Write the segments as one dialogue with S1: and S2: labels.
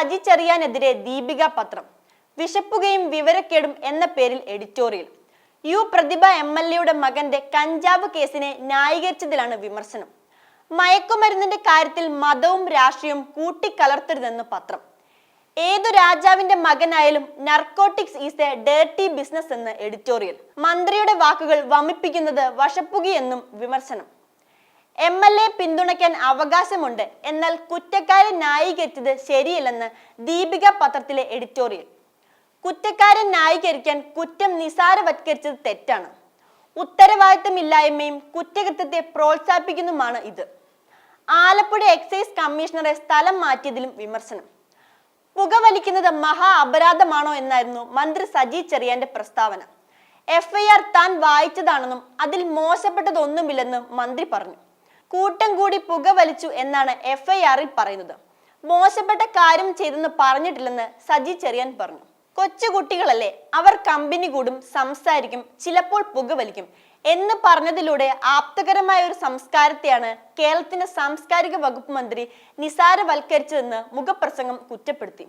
S1: സജി ദീപിക പത്രം. വിശപ്പുകയും വിവരക്കേടും എന്ന പേരിൽ editorial. U Prathibha M L എയുടെ മകന്റെ കഞ്ചാവ് കേസിനെ ന്യായീകരിച്ചതിലാണ് വിമർശനം. മയക്കുമരുന്നിന്റെ കാര്യത്തിൽ മതവും രാഷ്ട്രീയവും കൂട്ടിക്കലർത്തരുതെന്ന് പത്രം. ഏതു രാജാവിന്റെ മകനായാലും narcotics is a dirty business എന്ന് എഡിറ്റോറിയൽ. മന്ത്രിയുടെ വാക്കുകൾ വമിപ്പിക്കുന്നത് വശപ്പുകയെന്നും വിമർശനം. എം എൽ എ പിന്തുണയ്ക്കാൻ അവകാശമുണ്ട്. എന്നാൽ കുറ്റക്കാരെ ന്യായീകരിച്ചത് ശരിയല്ലെന്ന് ദീപിക പത്രത്തിലെ എഡിറ്റോറിയൽ. കുറ്റക്കാരെ ന്യായീകരിക്കാൻ കുറ്റം നിസാരവത്കരിച്ചത് തെറ്റാണ്. ഉത്തരവാദിത്തമില്ലായ്മയും കുറ്റകൃത്യത്തെ പ്രോത്സാഹിപ്പിക്കുന്നതുമാണ് ഇത്. ആലപ്പുഴ എക്സൈസ് കമ്മീഷണറെ സ്ഥലം മാറ്റിയതിലും വിമർശനം. പുകവലിക്കുന്നത് മഹാ അപരാധമാണോ എന്നായിരുന്നു മന്ത്രി സജി ചെറിയാന്റെ പ്രസ്താവന. എഫ്ഐആർ താൻ വായിച്ചതാണെന്നും അതിൽ മോശപ്പെട്ടതൊന്നുമില്ലെന്നും മന്ത്രി പറഞ്ഞു. കൂട്ടം കൂടി പുക വലിച്ചു എന്നാണ് എഫ്ഐആറിൽ പറയുന്നത്. മോശപ്പെട്ട കാര്യം ചെയ്തെന്ന് പറഞ്ഞിട്ടില്ലെന്ന് സജി ചെറിയാൻ പറഞ്ഞു. കൊച്ചുകുട്ടികളല്ലേ അവർ കമ്പനി കൂടും സംസാരിക്കും ചിലപ്പോൾ പുക വലിക്കും എന്ന് പറഞ്ഞതിലൂടെ ആപ്തകരമായ ഒരു സംസ്കാരത്തെയാണ് കേരളത്തിന്റെ സാംസ്കാരിക വകുപ്പ് മന്ത്രി നിസാരവൽക്കരിച്ചതെന്ന് മുഖപ്രസംഗം കുറ്റപ്പെടുത്തി.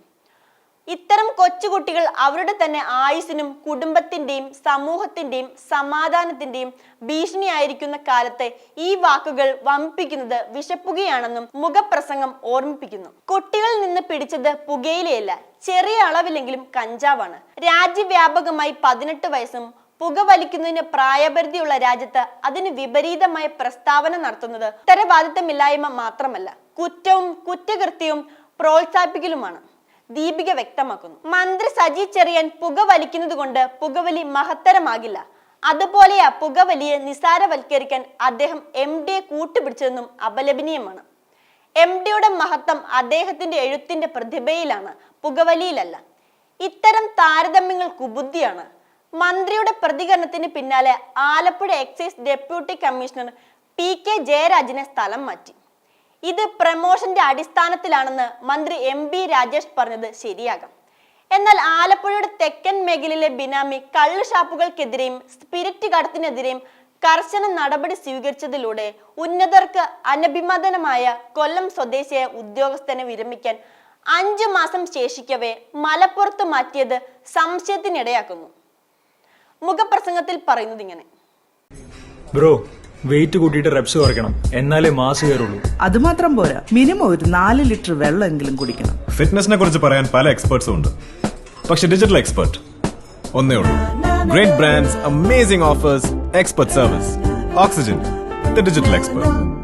S1: ഇത്തരം കൊച്ചുകുട്ടികൾ അവരുടെ തന്നെ ആയുസിനും കുടുംബത്തിന്റെയും സമൂഹത്തിന്റെയും സമാധാനത്തിന്റെയും ഭീഷണിയായിരിക്കുന്ന കാലത്തെ ഈ വാക്കുകൾ വമ്പിക്കുന്നത് വിശപ്പുകയാണെന്നും മുഖപ്രസംഗം ഓർമ്മിപ്പിക്കുന്നു. കുട്ടികളിൽ നിന്ന് പിടിച്ചത് പുകയിലയല്ല ചെറിയ അളവിലെങ്കിലും കഞ്ചാവാണ്. രാജ്യവ്യാപകമായി പതിനെട്ട് വയസ്സും പുകവലിക്കുന്നതിന് പ്രായപരിധിയുള്ള രാജ്യത്ത് അതിന് വിപരീതമായ പ്രസ്താവന നടത്തുന്നത് ഉത്തരവാദിത്തമില്ലായ്മ മാത്രമല്ല കുറ്റവും കുറ്റകൃത്യവും പ്രോത്സാഹിപ്പിക്കലുമാണ്. ദീപിക വ്യക്തമാക്കുന്നു. മന്ത്രി സജി ചെറിയാൻ പുകവലിക്കുന്നത് കൊണ്ട് പുകവലി മഹത്തരമാകില്ല. അതുപോലെയാ പുകവലിയെ നിസാരവൽക്കരിക്കാൻ അദ്ദേഹം എം ഡിയെ കൂട്ടുപിടിച്ചതെന്നും അപലപനീയമാണ്. എം ഡിയുടെ മഹത്വം അദ്ദേഹത്തിന്റെ എഴുത്തിന്റെ പ്രതിഭയിലാണ് പുകവലിയിലല്ല. ഇത്തരം താരതമ്യങ്ങൾ കുബുദ്ധിയാണ് മന്ത്രിയുടെ പ്രതികരണത്തിന് പിന്നാലെ Alappuzha excise deputy commissioner P K ജയരാജിനെ സ്ഥലം മാറ്റി. ഇത് പ്രമോഷന്റെ അടിസ്ഥാനത്തിലാണെന്ന് മന്ത്രി എം ബി രാജേഷ് പറഞ്ഞത് ശരിയാകാം. എന്നാൽ ആലപ്പുഴയുടെ തെക്കൻ മേഖലയിലെ ബിനാമി കള്ളു ഷാപ്പുകൾക്കെതിരെയും സ്പിരിറ്റ് കടത്തിനെതിരെയും കർശന നടപടി സ്വീകരിച്ചതിലൂടെ ഉന്നതർക്ക് അനഭിമതനമായ കൊല്ലം സ്വദേശിയായ ഉദ്യോഗസ്ഥനെ വിരമിക്കാൻ അഞ്ചു മാസം ശേഷിക്കവേ മലപ്പുറത്ത് മാറ്റിയത് സംശയത്തിനിടയാക്കുന്നു. മുഖപ്രസംഗത്തിൽ പറയുന്നത് ഇങ്ങനെ.
S2: ബ്രോ വെയിറ്റ് കൂട്ടിയിട്ട് റെപ്സ് കുറയ്ക്കണം. എന്നാലേ മാസ് കയറുള്ളൂ.
S3: അത് മാത്രം പോരാ. മിനിമം ഒരു നാല് ലിറ്റർ വെള്ളമെങ്കിലും കുടിക്കണം.
S4: ഫിറ്റ്നസിനെ കുറിച്ച് പറയാൻ പല എക്സ്പേർട്സും ഉണ്ട്. പക്ഷെ ഡിജിറ്റൽ എക്സ്പെർട്ട് ഒന്നേ ഉള്ളൂ. Great brands amazing offers expert service oxygen the digital expert